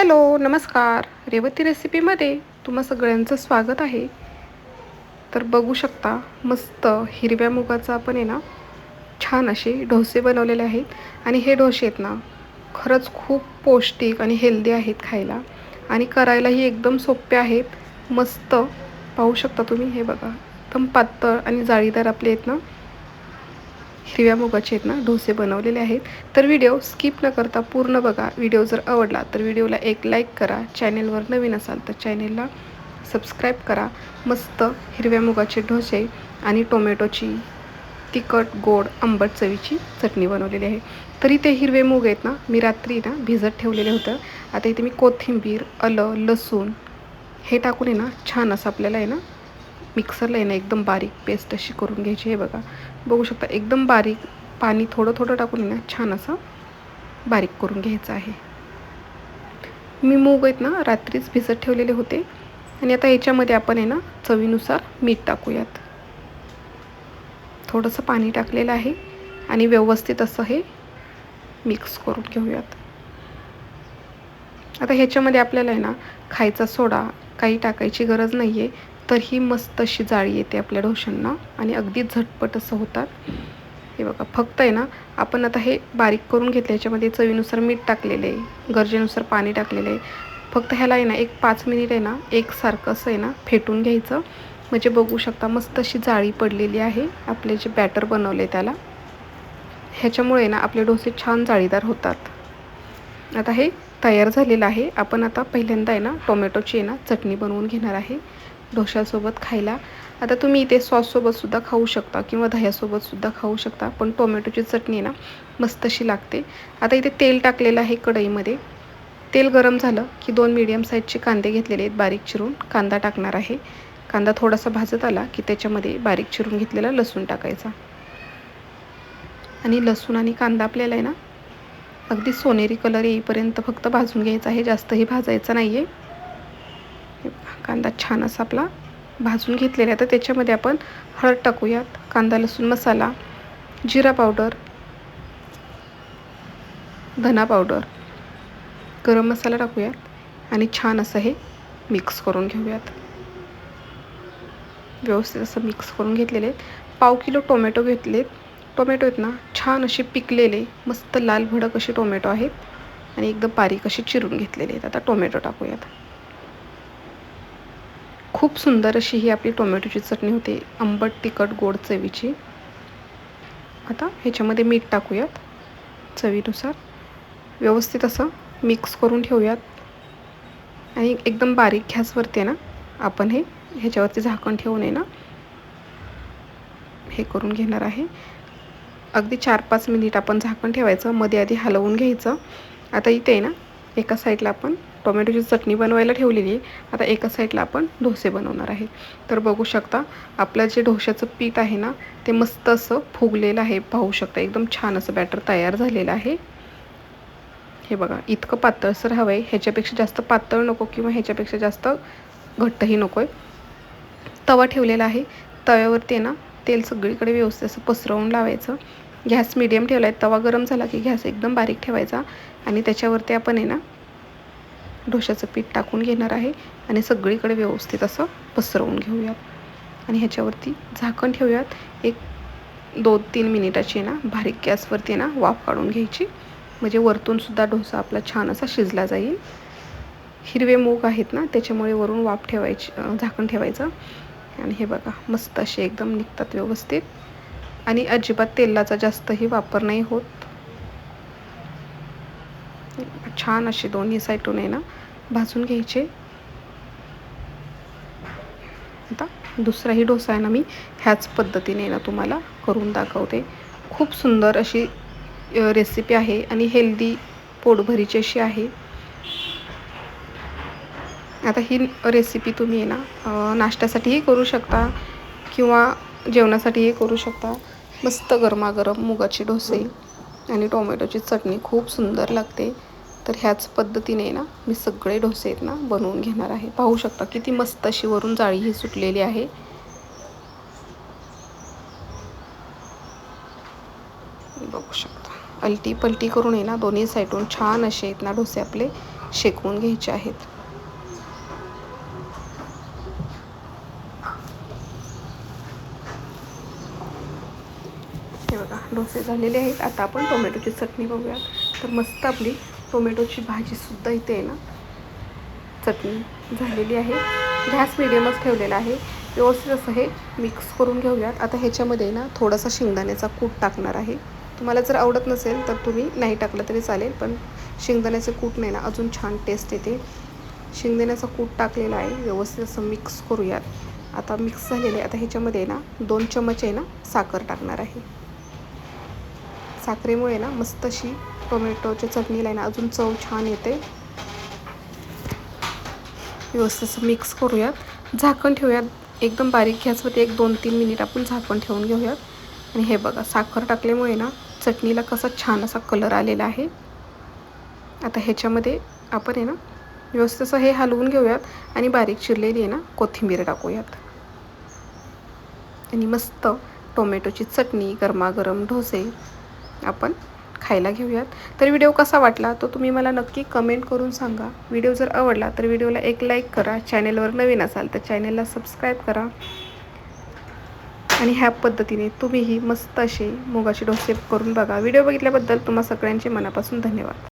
Hello नमस्कार. रेवती रेसिपीमध्ये तुम्हा सगळ्यांचं स्वागत आहे. तर बघू शकता मस्त हिरव्या मुगाचा आपण आहे ना छान असे डोसे बनवलेले आहेत. आणि हे डोसे आहेत ना खरंच खूप पौष्टिक आणि हेल्दी आहेत खायला. आणि करायलाही एकदम सोपे आहेत. मस्त पाहू शकता तुम्ही हे बघा. एकदम पातळ आणि जाळीदार आपले आहेत ना हिरव्या मुगाचे आहेत ना डोसे बनवलेले आहेत. तर व्हिडिओ स्किप न करता पूर्ण बघा. व्हिडिओ जर आवडला तर व्हिडिओला एक लाईक करा. चॅनेलवर नवीन असाल तर चॅनेलला सबस्क्राईब करा. मस्त हिरव्या मुगाचे डोसे आणि टोमॅटोची तिखट गोड आंबट चवीची चटणी बनवलेली आहे. तरी ते हिरवे मूग आहेत ना मी रात्री ना भिजत ठेवलेले होतं. आता इथे मी कोथिंबीर आलं लसूण हे टाकून आहे ना छान असं आपल्याला आहे ना मिक्सरला आहे ना एकदम बारीक पेस्ट अशी करून घ्यायची. आहे बघा. बघू शकता एकदम बारीक पाणी थोडं थोडं टाकून आहे ना छान असं बारीक करून घ्यायचं आहे. मी मूग आहेत ना रात्रीच भिजत ठेवलेले होते. आणि आता याच्यामध्ये आपण आहे ना चवीनुसार मीठ टाकूयात. थोडंसं पाणी टाकलेलं आहे आणि व्यवस्थित असं हे मिक्स करून घेऊयात. आता ह्याच्यामध्ये आपल्याला आहे ना खायचा सोडा काही टाकायची गरज नाही आहे तर ही मस्त अशी जाळी येते आपल्या ढोशांना आणि अगदी झटपट असं होतात. हे बघा फक्त आहे ना आपण आता हे बारीक करून घेतलं याच्यामध्ये चवीनुसार मीठ टाकलेलं आहे गरजेनुसार पाणी टाकलेलं आहे. फक्त ह्याला आहे ना एक पाच मिनिट आहे ना एकसारखं असं आहे ना फेटून घ्यायचं. म्हणजे बघू शकता मस्त अशी जाळी पडलेली आहे आपले जे बॅटर बनवले त्याला. ह्याच्यामुळे ना आपले डोसे छान जाळीदार होतात. आता हे तयार झालेला आहे. आपण आता पहिल्यांदा आहे ना टोमॅटोची आहे ना चटणी बनवून घेणार आहे. डोशासोबत खायला. आता तुम्ही इथे सॉससोबतसुद्धा खाऊ शकता किंवा दह्यासोबतसुद्धा खाऊ शकता. पण टोमॅटोची चटणी ना मस्त अशी लागते. आता इथे तेल टाकलेलं आहे कढईमध्ये. तेल गरम झालं की दोन मिडियम साईजचे कांदे घेतलेले आहेत बारीक चिरून. कांदा टाकणार आहे. कांदा थोडासा भाजत आला की त्याच्यामध्ये बारीक चिरून घेतलेला लसूण टाकायचा. आणि लसूण आणि कांदा आपल्याला आहे ना अगदी सोनेरी कलर येईपर्यंत फक्त भाजून घ्यायचा आहे जास्तही भाजायचा नाही आहे कांदा छान असा आपला भाजून घेतलेला आहे. तर त्याच्यामध्ये आपण हळद टाकूयात कांदा लसूण मसाला जिरा पावडर धना पावडर गरम मसाला टाकूयात आणि छान असं हे मिक्स करून घेऊयात. व्यवस्थित असं मिक्स करून घेतलेले आहेत. पाव किलो टोमॅटो घेतलेत. टोमॅटो आहेत ना छान असे पिकलेले मस्त लाल भडक असे टोमॅटो आहेत. आणि एकदम बारीक असे चिरून घेतलेले आहेत. आता टोमॅटो टाकूयात. खूप सुंदर अशी ही आपली टोमॅटोची चटणी होते. आंबट तिखट गोड चवीची. आता ह्याच्यामध्ये मीठ टाकूयात चवीनुसार. व्यवस्थित असं मिक्स करून ठेवूयात. आणि एकदम बारीक गॅसवरती आहे ना आपण हे ह्याच्यावरती झाकण ठेवून आहे ना हे करून घेणार आहे. अगदी चार पाच मिनिट आपण झाकण ठेवायचं मध्ये आधी हलवून घ्यायचं. आता इथे आहे ना एका साईडला आपण टोमॅटोची चटणी बनवायला ठेवलेली आहे. आता एका साईडला आपण डोसे बनवणार आहे. तर बघू शकता आपलं जे डोश्याचं पीठ आहे ना ते मस्त असं फुगलेलं आहे. पाहू शकता एकदम छान असं बॅटर तयार झालेलं आहे. हे बघा इतकं पातळसर हवं आहे ह्याच्यापेक्षा जास्त पातळ नको किंवा ह्याच्यापेक्षा जास्त घट्टही नको आहे तवा ठेवलेला आहे. तव्यावरती आहे ना तेल सगळीकडे व्यवस्थित असं पसरवून लावायचं. गॅस मिडियम ठेवला आहे तवा गरम झाला की गॅस एकदम बारीक ठेवायचा आणि त्याच्यावरती आपण आहे ना ढोशाचं पीठ टाकून घेणार आहे आणि सगळीकडे व्यवस्थित असं पसरवून घेऊयात. आणि ह्याच्यावरती झाकण ठेवूयात. एक दोन तीन मिनिटाची ना बारीक गॅसवरती ना वाफ काढून घ्यायची. म्हणजे वरतूनसुद्धा डोसा आपला छान असा शिजला जाईल. हिरवे मूग आहेत ना त्याच्यामुळे वरून वाफ ठेवायची झाकण ठेवायचं. आणि हे बघा मस्त असे एकदम निघतात व्यवस्थित. आणि अजिबात तेलाचा जास्तही वापर नाही होत. छान असे दोन्ही साईडून आहे ना भाजून घ्यायचे. आता दुसराही डोसा आहे ना मी ह्याच पद्धतीने ना तुम्हाला करून दाखवते. खूप सुंदर अशी रेसिपी आहे आणि हेल्दी पोटभरीची अशी आहे. आता ही रेसिपी तुम्ही ना नाश्त्यासाठीही करू शकता किंवा जेवणासाठीही करू शकता. मस्त गरमागरम मुगाचे डोसे आणि टोमॅटोची चटणी खूप सुंदर लागते. तर ह्याच पद्धतीने ना मी सगळे डोसे आहेत ना बनवून घेणार आहे. पाहू शकता किती मस्त अशी वरून जाळी ही सुटलेली आहे. बघू शकता. अलटी पलटी करून आहे ना दोन्ही साईडून छान असे आहेत ना डोसे आपले शेकवून घ्यायचे आहेत. बघा डोसे झालेले आहेत. आता आपण टोमॅटोची चटणी बघूयात. तर मस्त आपली टोमॅटोची भाजीसुद्धा इथे आहे ना. चटणी झालेली आहे. गॅस मिडियमच ठेवलेला आहे. व्यवस्थित असं हे मिक्स करून घेऊयात. आता ह्याच्यामध्ये ना थोडासा शेंगदाण्याचा कूट टाकणार आहे. तुम्हाला जर आवडत नसेल तर तुम्ही नाही टाकलं तरी चालेल पण शेंगदाण्याचं कूट नाही ना अजून छान टेस्ट येते. शेंगदाण्याचा कूट टाकलेला आहे. व्यवस्थित असं मिक्स करूयात. आता मिक्स झालेलं आहे. आता ह्याच्यामध्ये ना दोन चमच आहे ना साखर टाकणार आहे. साखरेमुळे ना मस्त अशी टोमॅटोच्या चटणीला आहे ना अजून चव छान येते. व्यवस्थित असं मिक्स करूयात. झाकण ठेवूयात. एकदम बारीक गॅसवरती एक दोन तीन मिनिट आपण झाकण ठेवून घेऊयात. आणि हे बघा साखर टाकल्यामुळे ना चटणीला कसा छान असा कलर आलेला आहे. आता ह्याच्यामध्ये आपण आहे ना व्यवस्थित असं हे हलवून घेऊयात आणि बारीक चिरलेली आहे ना कोथिंबीर टाकूयात. आणि मस्त टोमॅटोची चटणी गरमागरम डोसे आपण खायला घेऊयात. तर व्हिडिओ कसा वाटला तो तुम्ही मला नक्की कमेंट करून सांगा. व्हिडिओ जर आवडला तर व्हिडिओला एक लाईक करा. चॅनेलवर नवीन असाल तर चॅनेलला सबस्क्राईब करा. आणि ह्या पद्धतीने तुम्हीही मस्त असे मुगाचे डोसे करून बघा. व्हिडिओ बघितल्याबद्दल तुम्हा सगळ्यांचे मनापासून धन्यवाद.